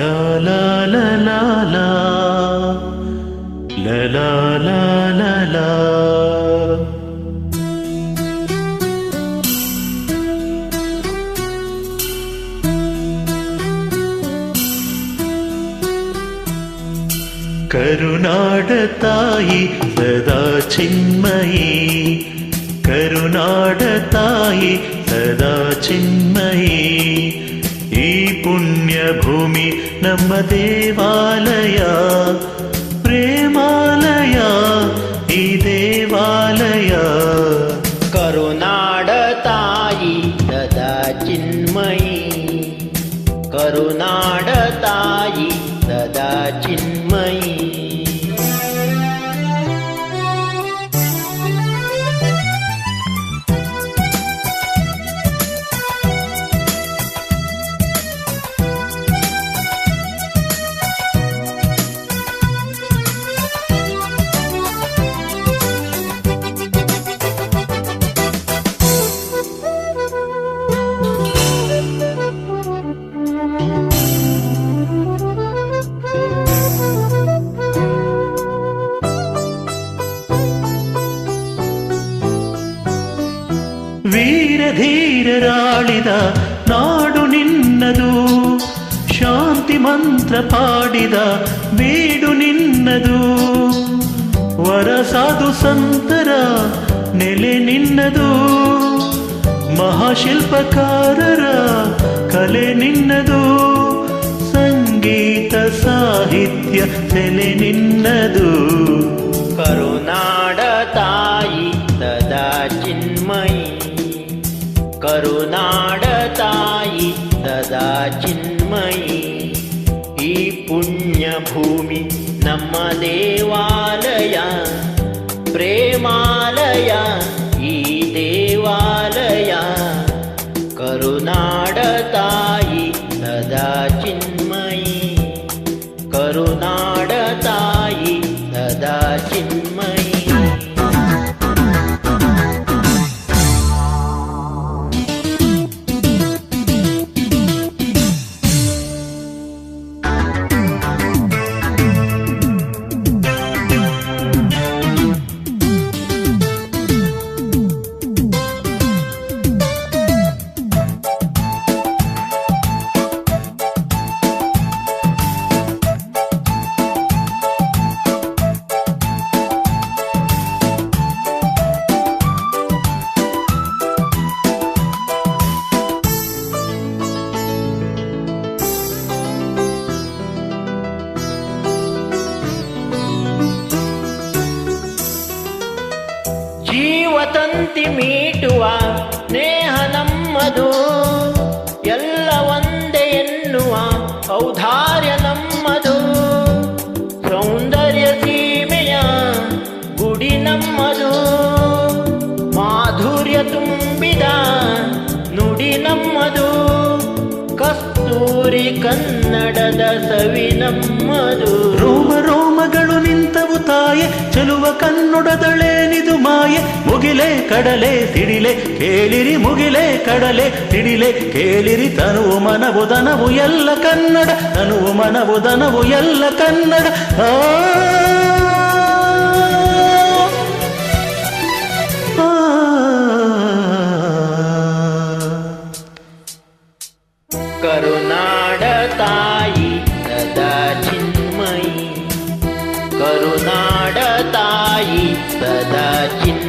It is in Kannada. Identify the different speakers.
Speaker 1: La la la la la La la la la la കരുനാട തായി സദാ ചിന്മയി കരുനാട തായി സദാ ചിന്മയി ಈ ಪುಣ್ಯ ಭೂಮಿ ನಮ್ಮ ದೇವಾಲಯ ಪ್ರೇಮಾಲಯ ಈ ದೇವಾಲಯ
Speaker 2: ಕರುನಾಡ
Speaker 1: ವೀರಧೀರರಾಳಿದ ನಾಡು ನಿನ್ನದು. ಶಾಂತಿ ಮಂತ್ರ ಪಾಡಿದ ಬೀಡು ನಿನ್ನದು. ವರ ಸಾಧು ಸಂತರ ನೆಲೆ ನಿನ್ನದು. ಮಹಾಶಿಲ್ಪಕಾರರ ಕಲೆ ನಿನ್ನದು. ಸಂಗೀತ ಸಾಹಿತ್ಯ ನೆಲೆ ನಿನ್ನದು.
Speaker 2: चिन्मयी ई पुण्यभूमि नमदेवालया प्रेमालया ई देवालया करुणाडतायि कदा चिन्मयी करुणाडतायि तदा चिन्मय ಜೀವತಂತಿ ಮೀಟುವ ಸ್ನೇಹ ನಮ್ಮದು. ಎಲ್ಲ ಒಂದೇ ಎನ್ನುವ ಔದಾರ್ಯ ನಮ್ಮದು. ಸೌಂದರ್ಯ ಸೀಮೆಯ ಗುಡಿ ನಮ್ಮದು. ಮಾಧುರ್ಯ ತುಂಬಿದ ನುಡಿ ನಮ್ಮದು. ಕಸ್ತೂರಿ ಕನ್ನಡದ ಸವಿ ನಮ್ಮದು.
Speaker 1: ರೋಮ ರೋಮಗಳು ತಾಯೆ ಚೆಲುವ ಕನ್ನಡದಳೇನಿದು ಮಾಯೆ. ಮುಗಿಲೆ ಕಡಲೆ, ತಿಡಿಲೆ, ಕೇಳಿರಿ ಮುಗಿಲೆ ಕಡಲೆ, ತಿಡಿಲೆ, ಕೇಳಿರಿ ತನುವು ಮನವು, ದನವು ಎಲ್ಲ ಕನ್ನಡ, ತನುವು ಮನವು, ದನವು ಎಲ್ಲ ಕನ್ನಡ. ಆ
Speaker 2: ಕರುನಾಡ ತಾಯಿ தாயி சதாச்சின்